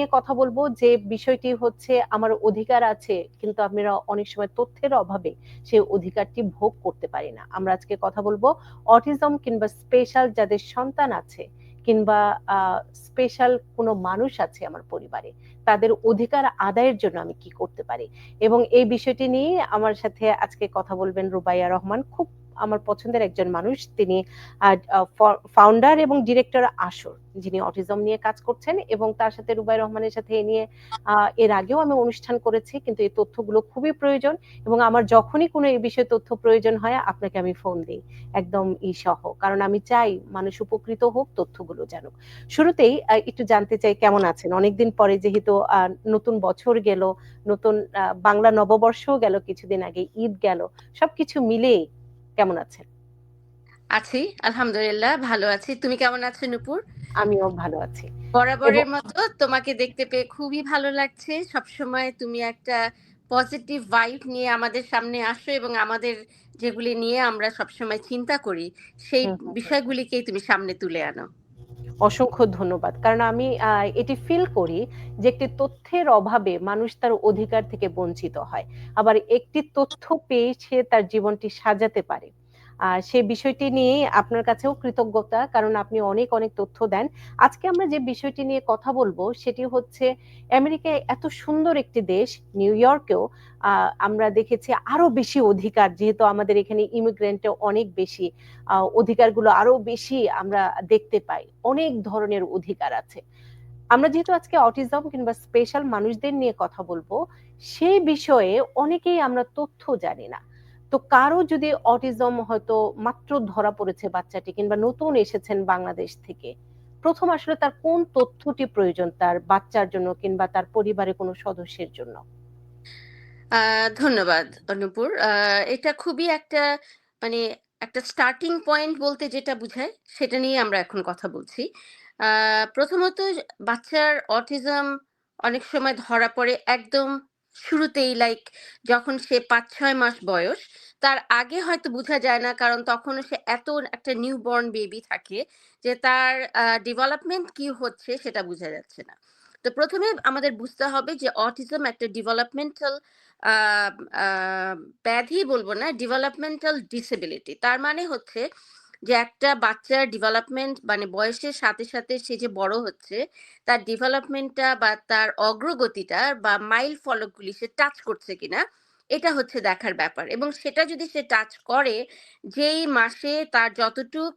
নিয়ে কথা বলব যে বিষয়টি হচ্ছে আমার অধিকার আছে, কিন্তু আমরা অনেক সময় তথ্যের অভাবে সেই অধিকারটি ভোগ করতে পারি না। আমরা আজকে কথা বলব অটিজম কিংবা স্পেশাল যাদের সন্তান আছে কিংবা স্পেশাল কোনো মানুষ আছে আমার পরিবারে। তাদের অধিকার আদায়ের জন্য আমি কি করতে পারি? এবং এই বিষয়টি নিয়ে আমার সাথে আজকে কথা বলবেন রুবাইয়া রহমান। খুব আমার পছন্দের একজন মানুষ। তিনি ফাউন্ডার এবং ডিরেক্টর আসর, যিনি অটিজম নিয়ে কাজ করছেন এবং তার সাথে রুবাই রহমানের সাথে এ নিয়ে এর আগেও আমি অনুষ্ঠান করেছি, কিন্তু এই তথ্যগুলো খুবই প্রয়োজন এবং আমার যখনই কোনো এই বিষয়ে তথ্য প্রয়োজন হয়, আপনাকে আমি ফোন দিই। একদম ই সহ। কারণ আমি চাই মানুষ উপকৃত হোক, তথ্যগুলো জানুক। শুরুতেই একটু জানতে চাই কেমন আছেন? অনেকদিন পরে যেহেতু নতুন বছর গেল নতুন বাংলা নববর্ষও গেল কিছুদিন আগে ঈদ গেল সবকিছু মিলেই কেমন আছেন? আছি আলহামদুলিল্লাহ ভালো আছি। তুমি কেমন আছো নুপুর? আমিও ভালো আছি। বরাবরের মতো তোমাকে দেখতে পেয়ে খুবই ভালো লাগছে। সবসময় তুমি একটা পজিটিভ ভাইব নিয়ে আমাদের সামনে আসো এবং আমাদের যেগুলি নিয়ে আমরা সবসময় চিন্তা করি সেই বিষয়গুলিকেই তুমি সামনে তুলে আনো। অসংখ্য ধন্যবাদ। কারণ আমি এটি ফিল করি যে একটি তথ্যের অভাবে মানুষ তার অধিকার থেকে বঞ্চিত হয়। আবার একটি তথ্য পেয়ে সে তার জীবনটি সাজাতে পারে। সেই বিষয়টি নিয়ে আপনার কাছেও কৃতজ্ঞতা, কারণ আপনি অনেক অনেক তথ্য দেন। আজকে আমরা যে বিষয়টি নিয়ে কথা বলব, সেটি হচ্ছে আমেরিকায় এত সুন্দর একটি দেশ, নিউ ইয়র্কেও আমরা দেখেছি আরও বেশি অধিকার, যেহেতু আমাদের এখানে ইমিগ্রেন্টে অনেক বেশি অধিকারগুলো আরও বেশি আমরা দেখতে পাই। অনেক ধরনের অধিকার আছে। আমরা যেহেতু আজকে অটিজম কিংবা স্পেশাল মানুষদের নিয়ে কথা বলব, সেই বিষয়ে অনেকেই আমরা তথ্য জানি না। তো কারও যদি অটিজম হয়তো মাত্র ধরা পড়েছে বাচ্চাটি কিংবা নতুন এসেছেন বাংলাদেশ থেকে, প্রথম আসলে তার কোন তথ্যটি প্রয়োজন তার বাচ্চার জন্য কিংবা তার পরিবারের কোনো সদস্যের জন্য? ধন্যবাদ অনুপুর এটা খুবই একটা মানে একটা স্টার্টিং পয়েন্ট বলতে যেটা বুঝায়, সেটা নিয়ে আমরা এখন কথা বলছি। প্রথমত বাচ্চার অটিজম অনেক সময় ধরা পড়ে একদম শুরুতেই লাইক যখন সে পাঁচ ছয় মাস বয়স, তার আগে হয়তো বোঝা যায় না কারণ তখন সে এত একটা নিউ বর্ন বেবি থাকে যে তার ডেভেলপমেন্ট কি হচ্ছে সেটা বোঝা যাচ্ছে না। তো প্রথমে আমাদের বুঝতে হবে যে অটিজম একটা ডেভেলপমেন্টাল ব্যাধি বলব না ডেভেলপমেন্টাল ডিসেবিলিটি তার মানে হচ্ছে যে একটা বাচ্চার ডেভেলপমেন্ট মানে বয়সের সাথে সাথে সে যে বড় হচ্ছে, তার ডেভেলপমেন্টটা বা তার অগ্রগতিটা বা মাইল ফলকগুলি সে টাচ করছে কিনা, এটা হচ্ছে দেখার ব্যাপার। এবং সেটা যদি সে টাচ করে, যেই মাসে তার যতটুক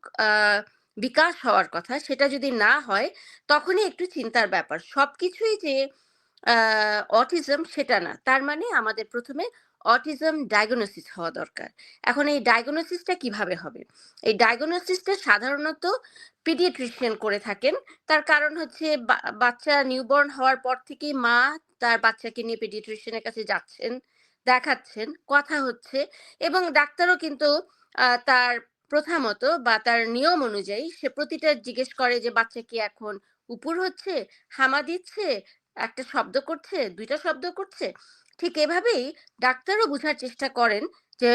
বিকাশ হওয়ার কথা সেটা যদি না হয়, তখনই একটু চিন্তার ব্যাপার। সবকিছুই যে অটিজম সেটা না। তার মানে আমাদের প্রথমে অটিজম ডায়াগনোসিস হওয়া দরকার। এখন এই ডায়াগনোসিসটা কীভাবে হবে? এই ডায়াগনোসিসটা সাধারণত পিডিয়াট্রিশিয়ান করে থাকেন। তার কারণ হচ্ছে বাচ্চা নিউবর্ন হওয়ার পর থেকেই মা তার বাচ্চাকে নিয়ে পিডিয়াট্রিশিয়ানের কাছে যাচ্ছেন, দেখাচ্ছেন, কথা হচ্ছে এবং ডাক্তারও কিন্তু তার প্রথা মতো বা তার নিয়ম অনুযায়ী সে প্রতিটা জিজ্ঞেস করে যে বাচ্চা কি এখন উপর হচ্ছে, হামা দিচ্ছে, একটা শব্দ করছে, দুইটা শব্দ করছে। ঠিক এভাবেই ডাক্তারও বোঝার চেষ্টা করেন যে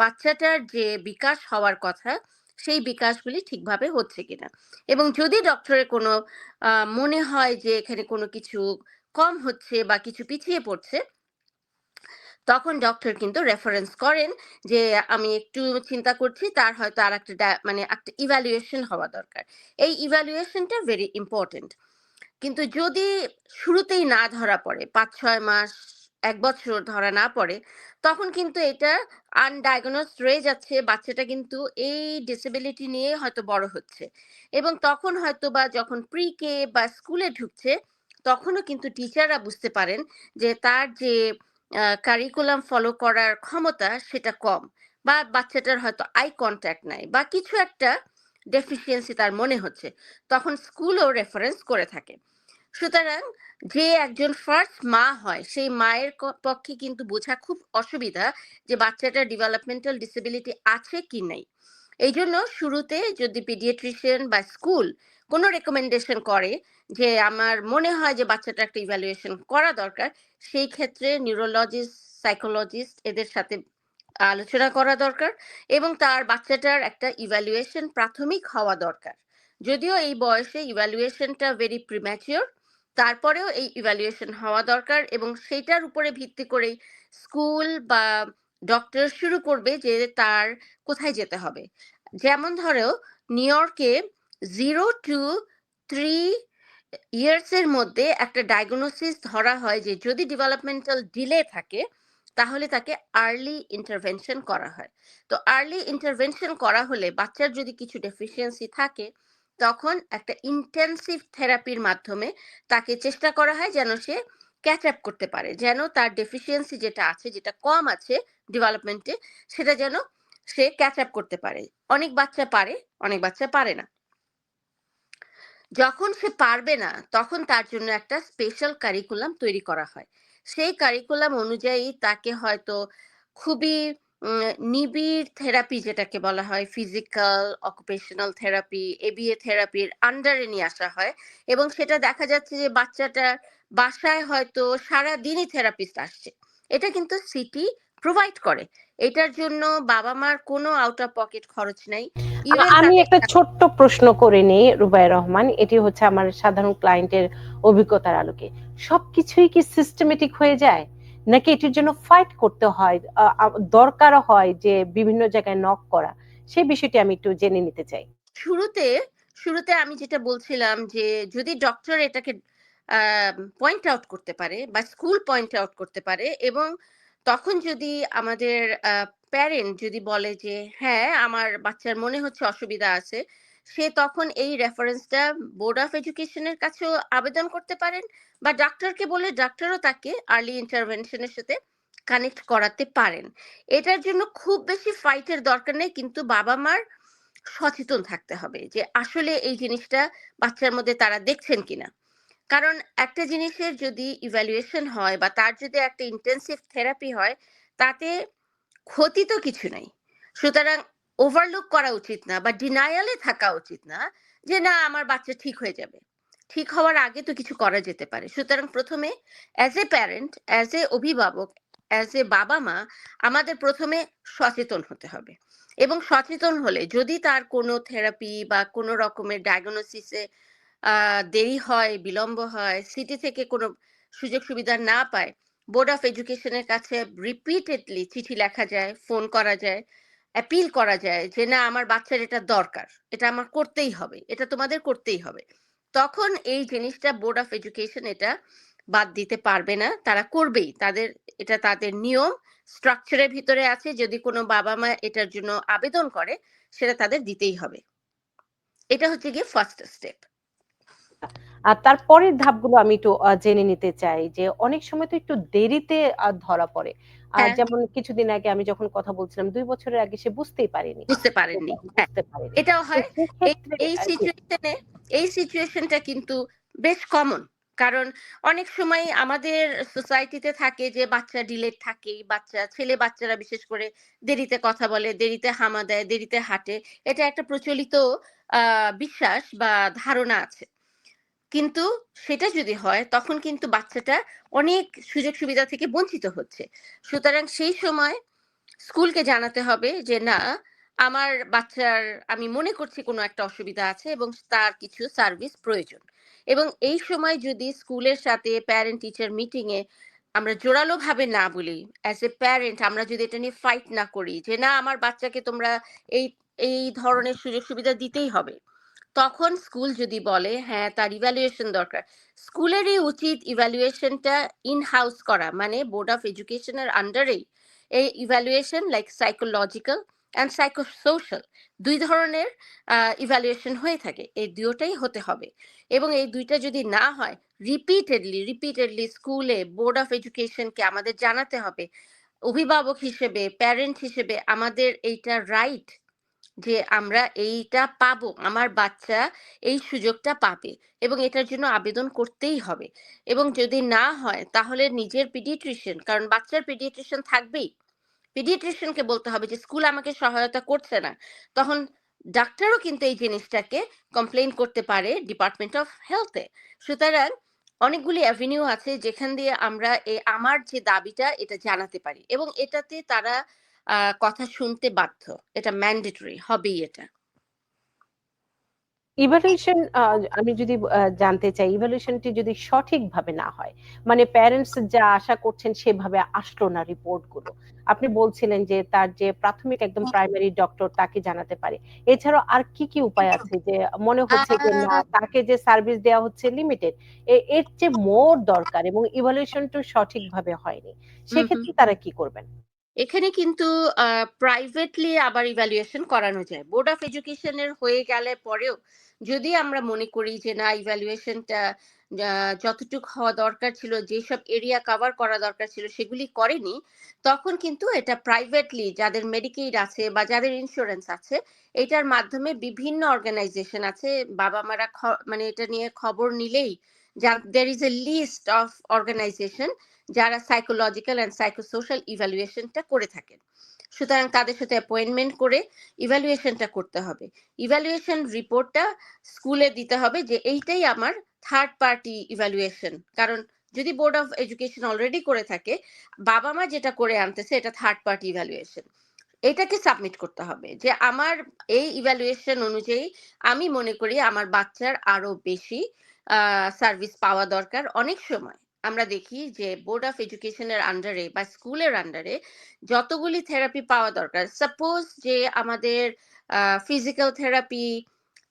বাচ্চাটার যে বিকাশ হওয়ার কথা, সেই বিকাশগুলি ঠিকভাবে হচ্ছে কিনা। এবং যদি ডক্টরের কোনো মনে হয় যে এখানে কোনো কিছু কম হচ্ছে বা কিছু পিছিয়ে পড়ছে, তখন ডক্টর কিন্তু রেফারেন্স করেন যে, আমি একটু চিন্তা করছি, তার হয়তো আর একটা মানে একটা ইভ্যালুয়েশন হওয়া দরকার। এই ইভ্যালুয়েশনটা ভেরি ইম্পর্টেন্ট কিন্তু যদি শুরুতেই না ধরা পড়ে পাঁচ ছয় মাস, এক বছর ধরা না পড়ে, তখন কিন্তু এটা আনডায়াগনোস রয়ে যাচ্ছে, বাচ্চাটা কিন্তু এই ডিসেবিলিটি নিয়ে হয়তো বড় হচ্ছে। এবং তখন হয়তো বা যখন প্রি কে বা স্কুলে ঢুকছে, তখনও কিন্তু টিচাররা বুঝতে পারেন যে তার যে কারিকুলাম ফলো করার ক্ষমতা সেটা কম বা বাচ্চাটার হয়তো আই কন্ট্যাক্ট নাই বা কিছু একটা ডেফিসিয়েন্সি তার মনে হচ্ছে, তখন স্কুলও রেফারেন্স করে থাকে। সুতরাং যে একজন ফার্স্ট মা হয়, সেই মায়ের পক্ষে কিন্তু বোঝা খুব অসুবিধা যে বাচ্চাটার ডেভেলপমেন্টাল ডিসেবিলিটি আছে কি নাই। এই জন্য শুরুতে যদি পিডিয়াট্রিশিয়ান বা স্কুল কোনো রেকমেন্ডেশন করে যে আমার মনে হয় যে বাচ্চাটা একটা ইভ্যালুয়েশন করা দরকার, সেই ক্ষেত্রে নিউরোলজিস্ট সাইকোলজিস্ট এদের সাথে আলোচনা করা দরকার এবং তার বাচ্চাটার একটা ইভ্যালুয়েশন প্রাথমিক হওয়া দরকার। যদিও এই বয়সে ইভ্যালুয়েশনটা ভেরি প্রিম্যাচিওর তারপরেও এই ইভ্যালুয়েশন হওয়া দরকার এবং সেটার উপরে ভিত্তি করেই স্কুল বা ডক্টর শুরু করবে যে তার কোথায় যেতে হবে। যেমন ধরো নিউ ইয়র্কে জিরো টু থ্রি ইয়ার্স এর মধ্যে একটা ডায়াগনোসিস ধরা হয় যে যদি ডেভেলপমেন্টাল ডিলে থাকে তাহলে তাকে আর্লি ইন্টারভেনশন করা হয়। তো আর্লি ইন্টারভেনশন করা হলে বাচ্চার যদি কিছু ডেফিসিয়েন্সি থাকে, তখন একটা ইন্টেন্সিভ থেরাপির মাধ্যমে তাকে চেষ্টা করা হয় যেন সে ক্যাচ আপ করতে পারে, যেন তার ডেফিসিয়েন্সি যেটা আছে, যেটা কম আছে ডেভেলপমেন্টে সেটা যেন সে ক্যাচ আপ করতে পারে। অনেক বাচ্চা পারে, অনেক বাচ্চা পারে না। যখন সে পারবে না, তখন তার জন্য একটা স্পেশাল কারিকুলাম তৈরি করা হয়। সেই কারিকুলাম অনুযায়ী তাকে হয়তো খুবই নিবিড় থেরাপি যেটাকে বলা হয় ফিজিক্যাল অকুপেশনাল থেরাপি এবিএ থেরাপির আন্ডারে নিয়ে আসা হয়। এবং সেটা দেখা যাচ্ছে যে বাচ্চাটার বাসায় হয়তো সারা দিনই থেরাপিস্ট আসছে। এটা কিন্তু সিটি প্রোভাইড করে। এটার জন্য বাবা মার কোনো আউট অফ পকেট খরচ নাই। আমি একটা ছোট্ট প্রশ্ন করে নিই রুবাই রহমান। এটি হচ্ছে আমার সাধারণ ক্লায়েন্টের অভিজ্ঞতার আলোকে। সবকিছুই কি সিস্টেমেটিক হয়ে যায়? নাকি এটির জন্য ফাইট করতে হয়? দরকার হয় যে বিভিন্ন জায়গায় নক করা? সেই বিষয়টি আমি একটু জেনে নিতে চাই। শুরুতে শুরুতে আমি যেটা বলছিলাম যে যদি ডক্টর এটাকে পয়েন্ট আউট করতে পারে বা স্কুল পয়েন্ট আউট করতে পারে এবং তখন যদি আমাদের প্যারেন্ট যদি বলে যে হ্যাঁ আমার বাচ্চার মনে হচ্ছে অসুবিধা আছে, সে তখন এই রেফারেন্সটা বোর্ড অফ এডুকেশনের কাছেও আবেদন করতে পারেন বা ডাক্তারকে বলে ডাক্তারও তাকে আর্লি ইন্টারভেনশনের সাথে কানেক্ট করাতে পারেন। এটার জন্য খুব বেশি ফাইটের দরকার নেই, কিন্তু বাবা মার সচেতন থাকতে হবে যে, আসলে এই জিনিসটা বাচ্চার মধ্যে তারা দেখছেন কিনা। কারণ একটা জিনিসের যদি ইভ্যালুয়েশন হয় বা তার যদি একটা ইন্টেন্সিভ থেরাপি হয়, তাতে ক্ষতি তো কিছু নাই। সুতরাং ওভারলুক করা উচিত না বা ডিনায়ালে থাকা উচিত না যে না, আমার বাচ্চা ঠিক হয়ে যাবে। ঠিক হওয়ার আগে তো কিছু করা যেতে পারে। সুতরাং প্রথমে as a parent as a অভিভাবক অ্যাজ এ বাবা মা, আমাদের প্রথমে সচেতন হতে হবে। এবং সচেতন হলে যদি তার কোনো থেরাপি বা কোনো রকমের ডায়াগনোসিসে দেরি হয়, বিলম্ব হয়, সিটি থেকে কোনো সুযোগ সুবিধা না পায়, বোর্ড অফ এডুকেশনের কাছে রিপিটেডলি চিঠি লেখা যায়, ফোন করা যায়, অ্যাপিল করা যায় যে, না, আমার বাচ্চার এটা দরকার, এটা আমার করতেই হবে, এটা তোমাদের করতেই হবে। তখন এই জিনিসটা বোর্ড অফ এডুকেশন এটা বাদ দিতে পারবে না, তারা করবেই, তাদের, এটা তাদের নিয়ম স্ট্রাকচারের ভিতরে আছে, যদি কোনো বাবা মা এটার জন্য আবেদন করে, সেটা তাদের দিতেই হবে। এটা হচ্ছে গিয়ে ফার্স্ট স্টেপ। আর তারপরের ধাপগুলো আমি একটু জেনে নিতে চাই যে অনেক সময় তো একটু দেরিতে ধরা পড়ে। আর হ্যাঁ। যেমন কিছুদিন আগে আমি যখন কথা বলছিলাম দুই বছরের আগে সে বুঝতেই পারেনি। বুঝতে পারেননি হ্যাঁ। পারেনি। এটাও হয়। এই সিচুয়েশনে এই সিচুয়েশনটা কিন্তু বেশ কমন কারণ অনেক সময় আমাদের সোসাইটিতে থাকে যে বাচ্চা ডিলেট থাকে বাচ্চা ছেলে বাচ্চারা বিশেষ করে দেরিতে কথা বলে দেরিতে হামা দেয় দেরিতে হাঁটে। এটা একটা প্রচলিত আহ বিশ্বাস বা ধারণা আছে। কিন্তু সেটা যদি হয়, তখন কিন্তু বাচ্চাটা অনেক সুযোগ সুবিধা থেকে বঞ্চিত হচ্ছে। সুতরাং সেই সময় স্কুলকে জানাতে হবে যে, না, আমার বাচ্চার, আমি মনে করছি কোনো একটা অসুবিধা আছে এবং তার কিছু সার্ভিস প্রয়োজন। এবং এই সময় যদি স্কুলের সাথে প্যারেন্ট টিচার মিটিং এ আমরা জোরালো ভাবে না বলি অ্যাজ এ প্যারেন্ট আমরা যদি এটা নিয়ে ফাইট না করি যে, না, আমার বাচ্চাকে তোমরা এই এই ধরনের সুযোগ সুবিধা দিতেই হবে। তখন স্কুল যদি বলে হ্যাঁ তার ইভ্যালুয়েশন দরকার। স্কুলেরই উচিত ইভ্যালুয়েশনটা ইন হাউস করা মানে বোর্ড অফ এডুকেশনের আন্ডারেই এই evaluation like psychological and psychosocial দুই ধরনের ইভ্যালুয়েশন হয়ে থাকে। এই দুটোটাই হতে হবে। এবং এই দুইটা যদি না হয় রিপিটেডলি রিপিটেডলি স্কুলে বোর্ড অফ এডুকেশনকে আমাদের জানাতে হবে। অভিভাবক হিসেবে প্যারেন্ট হিসেবে আমাদের এইটা রাইট যে আমরা এইটা পাবো, আমার বাচ্চা এই সুযোগটা পাবে এবং এটার জন্য আবেদন করতেই হবে। এবং যদি না হয়, তাহলে নিজের পিডিয়াট্রিশিয়ান কারণ বাচ্চার পিডিয়াট্রিশিয়ান থাকবেই। পিডিয়াট্রিশিয়ানকে বলতে হবে যে, স্কুল আমাকে সহায়তা করছে না। তখন ডাক্তারও কিন্তু এই জিনিসটাকে কমপ্লেন করতে পারে ডিপার্টমেন্ট অফ হেলথে সুতরাং অনেকগুলি অ্যাভিনিউ আছে যেখান দিয়ে আমরা এই, আমার যে দাবিটা, এটা জানাতে পারি। এবং এটাতে তারা কথা শুনতে বাধ্য। এটা ম্যান্ডেটরি হবেই এটা। ইভালুয়েশন আমি যদি জানতে চাই ইভালুয়েশনটি যদি সঠিকভাবে না হয় মানে প্যারেন্টস যা আশা করছেন সেভাবে আসলো না রিপোর্টগুলো আপনি বলছিলেন যে তার যে প্রাথমিক একদম প্রাইমারি ডক্টর তাকে জানাতে পারে। এছাড়াও আর কি কি উপায় আছে যে মনে হচ্ছে যে না তাকে যে সার্ভিস দেওয়া হচ্ছে লিমিটেড এর চেয়ে মোর দরকার এবং ইভালুয়েশনটা সঠিকভাবে হয়নি। সেক্ষেত্রে তারা কি করবেন? এখানে কিন্তু প্রাইভেটলি আবার ইভ্যালুয়েশন করানো যায়। বোর্ড অফ এডুকেশনের হয়ে গেলে পরেও যদি আমরা মনে করি যে, না ইভ্যালুয়েশনটা যতটুক হওয়া দরকার ছিল, যেসব এরিয়া কভার করা দরকার ছিল, সেগুলি করেনি, তখন কিন্তু এটা প্রাইভেটলি যাদের মেডিকেড আছে বা যাদের ইন্স্যুরেন্স আছে, এটার মাধ্যমে বিভিন্ন অর্গানাইজেশন আছে বাবা মারা মানে এটা নিয়ে খবর নিলেই there is a list of organization যারা সাইকোলজিক্যাল অ্যান্ড সাইকোসোশ্যাল ইভ্যালুয়েশনটা করে থাকেন। সুতরাং তাদের সাথে অ্যাপয়েন্টমেন্ট করে ইভ্যালুয়েশনটা করতে হবে। ইভ্যালুয়েশন রিপোর্টটা স্কুলে দিতে হবে যে এইটাই আমার থার্ড পার্টি ইভ্যালুয়েশন কারণ যদি বোর্ড অফ এডুকেশন অলরেডি করে থাকে বাবা মা যেটা করে আনতেছে এটা থার্ড পার্টি ইভ্যালুয়েশন এটাকে সাবমিট করতে হবে যে আমার এই ইভ্যালুয়েশন অনুযায়ী আমি মনে করি আমার বাচ্চার আরও বেশি সার্ভিস পাওয়া দরকার অনেক সময়। আমরা দেখি যে বোর্ড অফ এডুকেশনের আন্ডারে বা স্কুলের আন্ডারে যতগুলি থেরাপি পাওয়া দরকার। সাপোজ যে আমাদের ফিজিক্যাল থেরাপি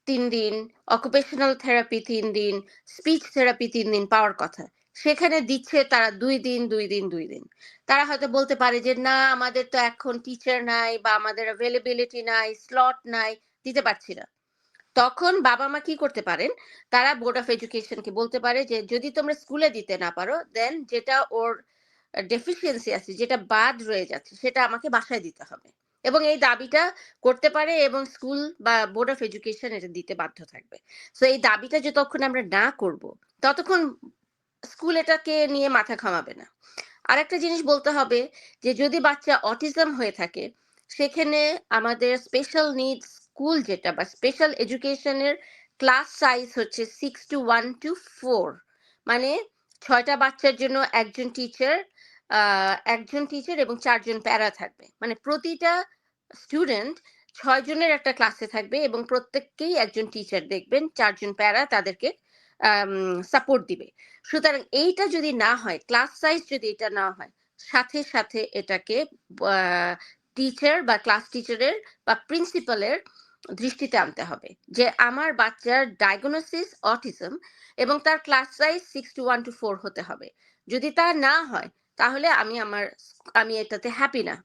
তিন দিন অকুপেশনাল থেরাপি তিন দিন স্পিচ থেরাপি তিন দিন পাওয়ার কথা। সেখানে দিচ্ছে তারা দুই দিন দুই দিন দুই দিন। তারা হয়তো বলতে পারে যে, না, আমাদের তো এখন টিচার নাই বা আমাদের অ্যাভেলেবিলিটি নাই স্লট নাই। দিতে পারছি না। তখন বাবা মা কি করতে পারেন? তারা বোর্ড অফ এডুকেশনকে বলতে পারে যে, যদি তোমরা স্কুলে দিতে না পারো দেন যেটা ওর ডেফিসিয়েন্সি আছে, যেটা বাদ রয়ে যাচ্ছে, সেটা আমাকে বাসায় দিতে হবে। এবং এই দাবিটা করতে পারে এবং স্কুল বা বোর্ড অফ এডুকেশন এটা দিতে বাধ্য থাকবে। তো এই দাবিটা যতক্ষণ আমরা না করব, ততক্ষণ স্কুল এটাকে নিয়ে মাথা ঘামাবে না। আর একটা জিনিস বলতে হবে যে, যদি বাচ্চা অটিজম হয়ে থাকে, সেখানে আমাদের স্পেশাল নিডস স্কুল যেটা বা স্পেশাল এডুকেশনের ক্লাস সাইজ হচ্ছে six two one two four মানে ছয়টা বাচ্চার জন্য একজন টিচার একজন টিচার এবং চারজন প্যারা থাকবে। মানে প্রতিটা স্টুডেন্ট ছয় জনের একটা ক্লাসে থাকবে এবং প্রত্যেককেই একজন টিচার দেখবেন, চারজন প্যারা তাদেরকে সাপোর্ট দিবে। সুতরাং এইটা যদি না হয় ক্লাস সাইজ যদি এটা না হয়, সাথে সাথে এটাকে টিচার বা ক্লাস টিচারের বা প্রিন্সিপালের দৃষ্টিতে আনতে হবে। যে আমার বাচ্চার ডায়াগনোসিস অটিজম এবং তার class size six two one two four হতে হবে। যদি তা না হয়, তাহলে আমি আমার আমি এটাতে হ্যাপি না।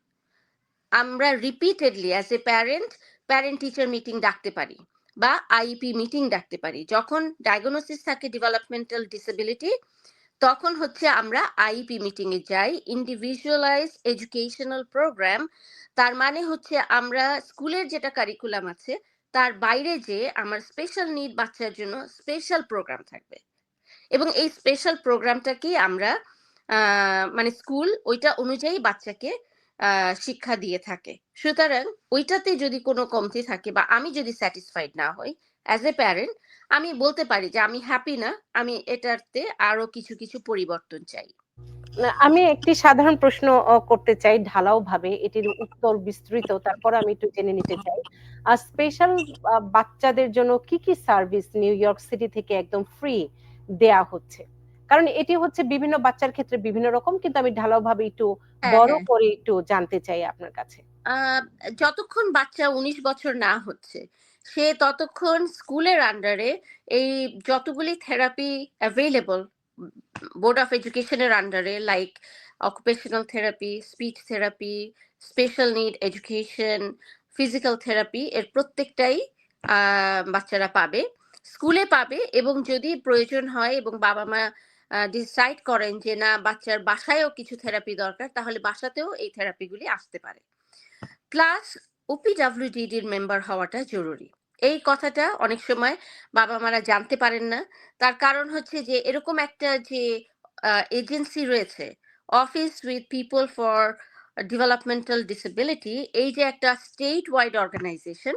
আমরা repeatedly as a parent parent teacher meeting ডাকতে পারি বা আইপি মিটিং ডাকতে পারি। যখন ডায়াগনোসিস থাকে ডেভেলপমেন্টাল ডিসেবিলিটি তখন হচ্ছে আমরা আইপি মিটিং এ যাই ইন্ডিভিজুয়ালাইজ এডুকেশনাল প্রোগ্রাম তার মানে হচ্ছে আমরা স্কুলের যেটা কারিকুলাম আছে, তার বাইরে যে আমার স্পেশাল নিড বাচ্চার জন্য স্পেশাল প্রোগ্রাম থাকবে। এবং এই স্পেশাল প্রোগ্রামটাকে আমরা মানে স্কুল ওইটা অনুযায়ী বাচ্চাকে শিক্ষা দিয়ে থাকে। সুতরাং ওইটাতে যদি কোনো কমতি থাকে বা আমি যদি স্যাটিসফাইড না হই অ্যাজ এ প্যারেন্ট আমি বলতে পারি যে আমি হ্যাপি না আমি এটাতে আরও কিছু কিছু পরিবর্তন চাই। আমি একটি সাধারণ প্রশ্ন করতে চাই ঢালাও ভাবে এটির উত্তর বিস্তৃত তারপর আমি একটু জেনে নিতে চাই। আর স্পেশাল বাচ্চাদের জন্য কি কি সার্ভিস নিউ ইয়র্ক সিটি থেকে একদম ফ্রি দেয়া হচ্ছে? কারণ এটি হচ্ছে বিভিন্ন বাচ্চার ক্ষেত্রে বিভিন্ন রকম কিন্তু আমি ঢালাও ভাবে একটু হ্যাঁ, বড় হ্যাঁ। করে একটু জানতে চাই আপনার কাছে। যতক্ষণ বাচ্চা উনিশ বছর না হচ্ছে সে ততক্ষণ স্কুলের আন্ডারে এই যতগুলি থেরাপি অ্যাভেলেবল বোর্ড অফ এডুকেশনের আন্ডারে like occupational therapy speech therapy special need education physical therapy এর প্রত্যেকটাই বাচ্চারা পাবে। স্কুলে পাবে এবং যদি প্রয়োজন হয় এবং বাবা মা ডিসাইড করেন যে না, বাচ্চার বাসায়ও কিছু থেরাপি দরকার, তাহলে বাসাতেও এই থেরাপিগুলি আসতে পারে। প্লাস ওপিডাব্লিউডিডির মেম্বার হওয়াটা জরুরি। এই কথাটা অনেক সময় বাবা মারা জানতে পারেন না। তার কারণ হচ্ছে যে, এরকম একটা যে এজেন্সি রয়েছে office with people for developmental disability এই যে একটা স্টেট ওয়াইড অর্গানাইজেশন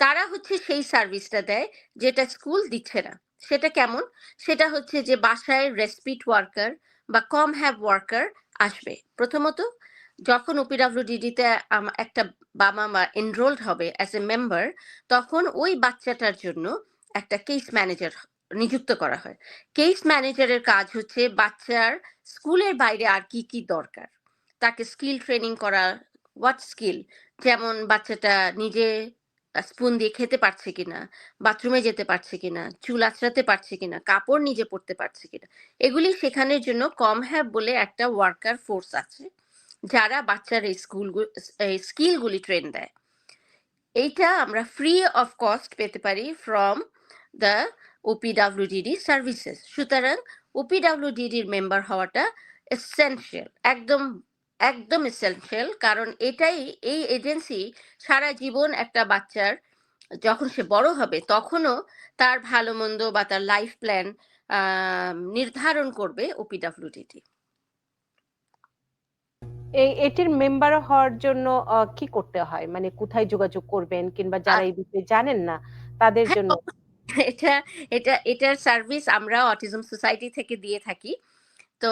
তারা হচ্ছে সেই সার্ভিসটা দেয় যেটা স্কুল দিচ্ছে না। সেটা কেমন? সেটা হচ্ছে যে, বাসায় রেসপিট ওয়ার্কার বা কম হ্যাভ ওয়ার্কার আসবে। প্রথমত যখন ওপিডাব্লিউডিডিতে একটা বাবা মা এনরোলড হবে অ্যাজ এ মেম্বার তখন ওই বাচ্চাটার জন্য একটা কেস ম্যানেজার নিযুক্ত করা হয়। কেস ম্যানেজারের কাজ হচ্ছে বাচ্চার স্কুলের বাইরে আর কি কি দরকার। তাকে স্কিল ট্রেনিং করা হোয়াট স্কিল যেমন বাচ্চাটা নিজে স্পুন দিয়ে খেতে পারছে কিনা বাথরুমে যেতে পারছে কিনা, চুল আঁচড়াতে পারছে কিনা, কাপড় নিজে পরতে পারছে কিনা, এগুলি শেখানোর জন্য কম হ্যাব বলে একটা ওয়ার্কার ফোর্স আছে। যারা বাচ্চার এই স্কুল স্কিলগুলি ট্রেন দেয়। এইটা আমরা ফ্রি অফ কস্ট পেতে পারি ফ্রম দ্য ওপিডাব্লিউডিডি সার্ভিসেস সুতরাং ওপিডাব্লিউডিডির মেম্বার হওয়াটা এসেনশিয়াল একদম একদম এসেনশিয়াল কারণ এটাই, এই এজেন্সি সারা জীবন একটা বাচ্চার যখন সে বড় হবে, তখনও তার ভালো মন্দ বা তার লাইফ প্ল্যান নির্ধারণ করবে ওপিডাব্লিউডিটি এই এটির মেম্বার হওয়ার জন্য আহ, কি করতে হয়? মানে কোথায় যোগাযোগ করবেন? কিংবা যারা এই বিষয়ে জানেন না তাদের হ্যাঁ, জন্য এটা এটা এটার সার্ভিস আমরা অটিজম সোসাইটি থেকে দিয়ে থাকি। তো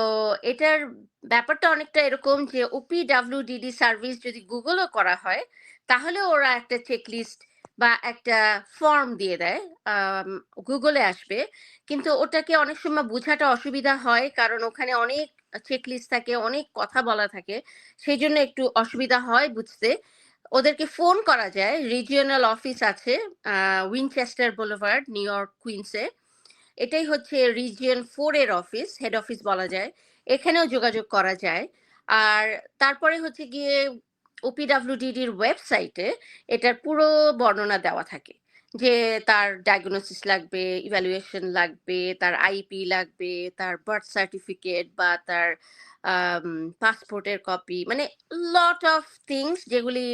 এটার ব্যাপারটা অনেকটা এরকম যে ওপি ওপিডাব্লিউডিডি সার্ভিস যদি গুগলও করা হয় তাহলে ওরা একটা চেকলিস্ট বা একটা ফর্ম দিয়ে দেয় গুগলে আসবে। কিন্তু ওটাকে অনেক সময় বোঝাটা অসুবিধা হয় কারণ ওখানে অনেক চেকলিস্ট থাকে, অনেক কথা বলা থাকে, সেই জন্য একটু অসুবিধা হয় বুঝতে। ওদেরকে ফোন করা যায় রিজিওনাল অফিস আছে উইনচেস্টার বোলভার্ড নিউ ইয়র্ক কুইন্সে এটাই হচ্ছে রিজিয়ন ফোর এর অফিস হেড অফিস বলা যায়। এখানেও যোগাযোগ করা যায়। আর তারপরে হচ্ছে গিয়ে ওপিডাব্লিউডিডির ওয়েবসাইটে এটার পুরো বর্ণনা দেওয়া থাকে। যে তার ডায়াগনোসিস লাগবে ইভ্যালুয়েশন লাগবে, তার আইপি লাগবে, তার বার্থ সার্টিফিকেট বা তার পাসপোর্টের কপি মানে লট অফ থিংস যেগুলি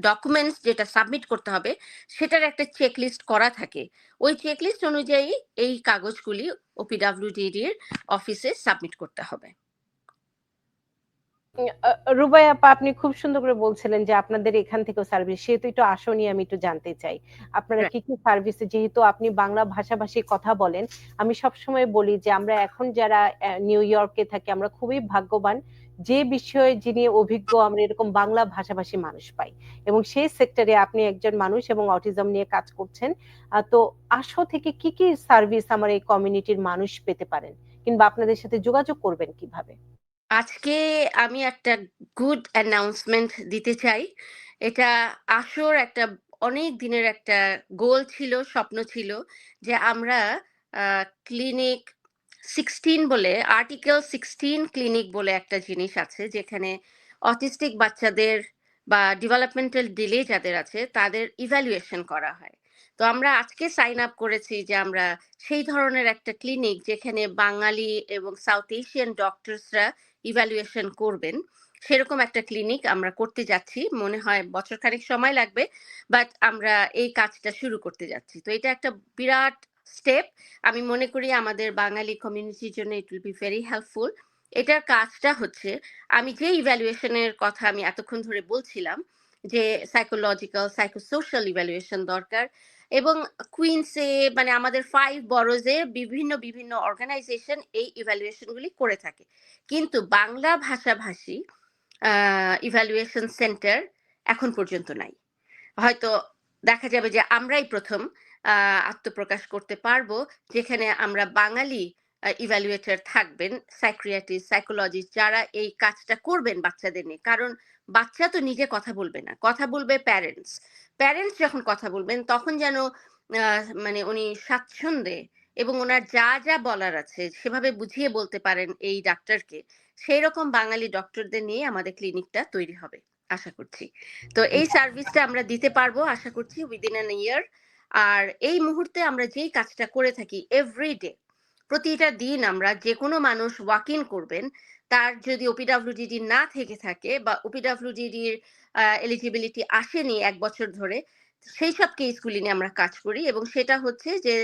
ডকুমেন্টস যেটা সাবমিট করতে হবে, সেটার একটা চেকলিস্ট করা থাকে। ওই চেকলিস্ট অনুযায়ী এই কাগজগুলি ওপিডাব্লিউডিডির অফিসে সাবমিট করতে হবে। রুবাই আপা আপনি খুব সুন্দর করে বলছিলেন যে আপনাদের এখান থেকেও সার্ভিস সেহেতু একটু আসনি আমি একটু জানতে চাই। আপনারা কি কি সার্ভিস যেহেতু আপনি বাংলা ভাষাভাষী কথা বলেন আমি সবসময় বলি যে আমরা এখন যারা নিউ ইয়র্কে থাকি আমরা খুবই ভাগ্যবান যে বিষয়ে যিনি অভিজ্ঞ আমরা এরকম বাংলা ভাষাভাষী মানুষ পাই। এবং সেই সেক্টরে আপনি একজন মানুষ এবং অটিজম নিয়ে কাজ করছেন তো আশো থেকে কি কি সার্ভিস আমার এই কমিউনিটির মানুষ পেতে পারেন? কিংবা আপনাদের সাথে যোগাযোগ করবেন কীভাবে? আজকে আমি একটা গুড অ্যানাউন্সমেন্ট দিতে চাই। এটা আসর একটা অনেক দিনের একটা গোল ছিল, স্বপ্ন ছিল যে আমরা ক্লিনিক সিক্সটিন বলে আর্টিকেল সিক্সটিন ক্লিনিক বলে একটা জিনিস আছে, যেখানে অটিস্টিক বাচ্চাদের বা ডেভেলপমেন্টাল ডিলে যাদের আছে, তাদের ইভ্যালুয়েশন করা হয়। তো আমরা আজকে সাইন আপ করেছি যে আমরা সেই ধরনের একটা ক্লিনিক যেখানে বাঙালি এবং সাউথ এশিয়ান ডক্টরসরা ইভ্যালুয়েশন করবেন। সেরকম একটা ক্লিনিক আমরা করতে যাচ্ছি। মনে হয় বছর খানেক সময় লাগবে বাট আমরা এই কাজটা শুরু করতে যাচ্ছি। তো এটা একটা বিরাট স্টেপ আমি মনে করি আমাদের বাঙালি কমিউনিটির জন্য it will be very helpful এটার কাজটা হচ্ছে, আমি যে ইভ্যালুয়েশনের কথা আমি এতক্ষণ ধরে বলছিলাম, যে সাইকোলজিক্যাল সাইকোসোশ্যাল ইভ্যালুয়েশন দরকার এবং কুইন্সে মানে আমাদের ফাইভ বরোজে বিভিন্ন বিভিন্ন অর্গানাইজেশন এই ইভ্যালুয়েশনগুলি করে থাকে। কিন্তু বাংলা ভাষাভাষী ইভ্যালুয়েশন সেন্টার এখন পর্যন্ত নাই। হয়তো দেখা যাবে যে আমরাই প্রথম আত্মপ্রকাশ করতে পারব, যেখানে আমরা বাঙালি ইভ্যালুয়েটর থাকবেন সাইক্রিয়াটিস্ট সাইকোলজিস্ট যারা এই কাজটা করবেন বাচ্চাদের নিয়ে। কারণ বাচ্চা তো নিজে কথা বলবে না। কথা বলবে প্যারেন্টস প্যারেন্টস যখন কথা বলবেন, তখন যেন মানে উনি স্বাচ্ছন্দ্যে এবং ওনার যা যা বলার আছে, সেভাবে বুঝিয়ে বলতে পারেন এই ডাক্তারকে সেই রকম বাঙালি ডক্টরদের নিয়ে আমাদের ক্লিনিকটা তৈরি হবে, আশা করছি। তো এই সার্ভিসটা আমরা দিতে পারব, আশা করছি উইদিন অ্যান ইয়ার আর এই মুহূর্তে আমরা যেই কাজটা করে থাকি এভরিডে প্রতিটা দিন আমরা যে কোনো মানুষ ওয়াক ইন করবেন তার যদি ওপিডাব্লিউডিডি না থেকে থাকে বা ওপিডাব্লিউডিডির এলিজিবিলিটি আসেনি এক বছর ধরে, সেই সব কেসগুলি নিয়ে আমরা কাজ করি এবং সেটা হচ্ছে যে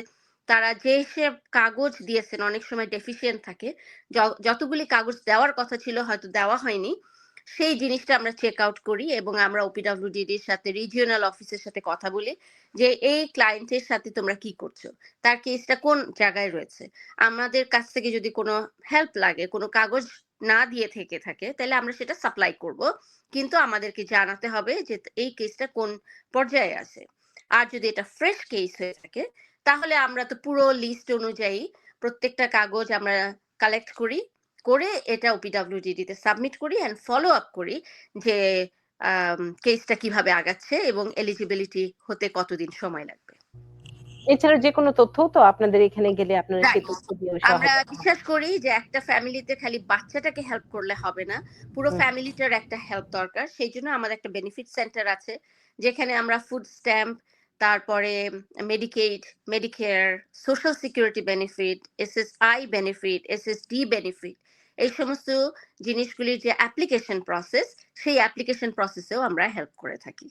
তারা যে সব কাগজ দিয়েছেন, অনেক সময় ডেফিসিয়েন্ট থাকে যতগুলি কাগজ দেওয়ার কথা ছিল হয়তো দেওয়া হয়নি, সেই জিনিসটা আমরা চেক আউট করি এবং আমরা ওপিডাব্লিউডিডির সাথে রিজিওনাল অফিসের সাথে কথা বলি যে এই ক্লায়েন্টের সাথে তোমরা কি করছ? তার কেসটা কোন জায়গায় রয়েছে? আমাদের কাছ থেকে যদি কোনো হেল্প লাগে, কোনো কাগজ না দিয়ে থেকে থাকে তাহলে আমরা সেটা সাপ্লাই করব। কিন্তু আমাদেরকে জানাতে হবে যে এই কেসটা কোন পর্যায়ে আছে। আর যদি এটা ফ্রেশ কেস হয়ে থাকে, তাহলে আমরা তো পুরো লিস্ট অনুযায়ী প্রত্যেকটা কাগজ আমরা কালেক্ট করি, করে এটা ওপিডব্লিউডিডি তে সাবমিট করি অ্যান্ড ফলো আপ করি যে কেসটা কীভাবে আগাচ্ছে এবং এলিজিবিলিটি হতে কতদিন সময় লাগবে। এছাড়া যে কোনো তথ্য তো আপনাদের এখানে গেলে আপনারা সেই তথ্য দিয়ে আমরা বিশ্বাস করি যে একটা ফ্যামিলিতে খালি বাচ্চাটাকে হেল্প করলে হবে না। পুরো ফ্যামিলিটার একটা হেল্প দরকার। সেই জন্য আমাদের একটা বেনিফিট সেন্টার আছে যেখানে আমরা ফুড স্ট্যাম্প তারপরে Medicaid Medicare social security benefit SSI benefit SSD benefit এই সমস্ত জিনিসগুলির যে অ্যাপ্লিকেশন প্রসেস সেই অ্যাপ্লিকেশন প্রসেসেও আমরা হেল্প করে থাকি।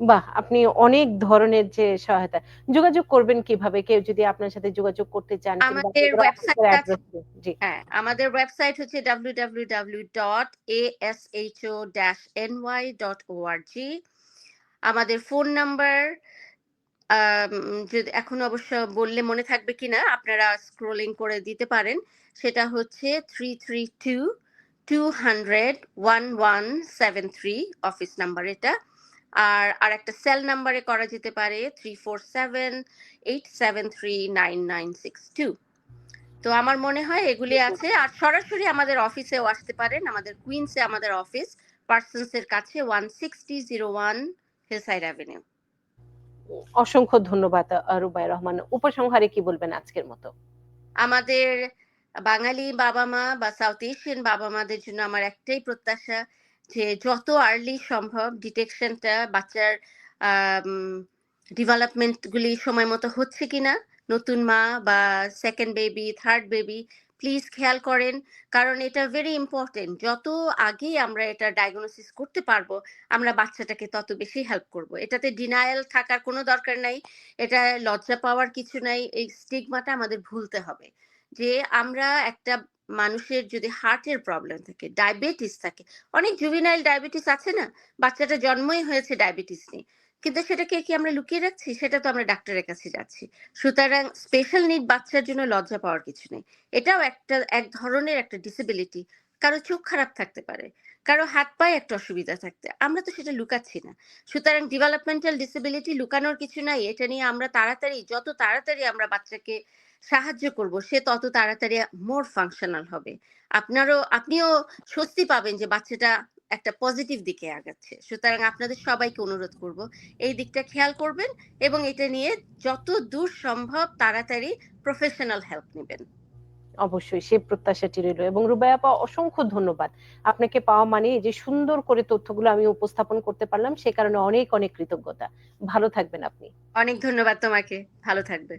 বাহ আপনি অনেক ধরনের যে সহায়তা। যোগাযোগ করবেন কীভাবে? কেউ যদি আপনার সাথে যোগাযোগ করতে চান আমাদের আপনাদের website অফিসের আছে। address টি- জি। হ্যাঁ আমাদের ওয়েবসাইট হচ্ছে www.asho-ny.org আমাদের ফোন নাম্বার যদি এখন অবশ্য বললে মনে থাকবে কিনা আপনারা স্ক্রোলিং করে দিতে পারেন। সেটা হচ্ছে three three two two hundred one one seven three office number এটা। আর আর একটা সেল নাম্বারে করা যেতে পারে three four seven eight seven three nine nine six two তো আমার মনে হয় এগুলি আছে। আর সরাসরি আমাদের অফিসেও আসতে পারেন। আমাদের কুইন্সে আমাদের অফিস পার্সনস এর কাছে one sixty zero one Hillside avenue অসংখ্য ধন্যবাদ রুবাই রহমান। উপসংহারে কি বলবেন আজকের মতো? আমাদের বাঙালি বাবা মা বা সাউথ এশিয়ান বাবা মাদের জন্য আমার একটাই প্রত্যাশা যে যত আর্লি সম্ভব ডিটেকশনটা বাচ্চার ডেভেলপমেন্ট গুলি সময় মতো হচ্ছে কিনা, নতুন মা বা second baby third baby please খেয়াল করেন। কারণ এটা ভেরি ইম্পর্টেন্ট যত আগে আমরা এটা ডায়াগনোসিস করতে পারব, আমরা বাচ্চাটাকে তত বেশি হেল্প করব। এটাতে ডিনায়াল থাকার কোনো দরকার নাই। এটা লজ্জা পাওয়ার কিছু নাই। এই স্টিগমাটা আমাদের ভুলতে হবে। যে আমরা একটা মানুষের যদি হার্টের প্রবলেম থাকে ডায়াবেটিস থাকে, অনেক জুভিনাইল ডায়াবেটিস আছে না? বাচ্চাটা জন্মই হয়েছে ডায়াবেটিস নিয়ে। কিন্তু সেটাকে কি আমরা লুকিয়ে রাখছি? সেটা তো আমরা ডাক্তারের কাছে যাচ্ছি। সুতরাং স্পেশাল নিড বাচ্চার জন্য লজ্জা পাওয়ার কিছু নেই। এটাও একটা, এক ধরনের একটা ডিসেবিলিটি কারও চোখ খারাপ থাকতে পারে, কারও হাত পায়ে একটা অসুবিধা থাকতে, আমরা তো সেটা লুকাচ্ছি না। সুতরাং ডেভেলপমেন্টাল ডিসেবিলিটি লুকানোর কিছু নাই। এটা নিয়ে আমরা তাড়াতাড়ি, যত তাড়াতাড়ি আমরা বাচ্চাকে সাহায্য করব সে তত তাড়াতাড়ি মোর ফাংশনাল হবে। আপনারও আপনিও স্বস্তি পাবেন যে বাচ্চাটা একটা পজিটিভ দিকে আগাচ্ছে। সুতরাং আপনাদের সবাইকে অনুরোধ করব এই দিকটা খেয়াল করবেন এবং এটা নিয়ে যত দূর সম্ভব তাড়াতাড়ি প্রফেশনাল হেল্প নেবেন। অবশ্যই সে প্রত্যাশাটি রইল এবং রুবাই আপা অসংখ্য ধন্যবাদ। আপনাকে পাওয়া মানে যে সুন্দর করে তথ্যগুলো আমি উপস্থাপন করতে পারলাম সে কারণে অনেক অনেক কৃতজ্ঞতা। ভালো থাকবেন আপনি। অনেক ধন্যবাদ তোমাকে। ভালো থাকবে।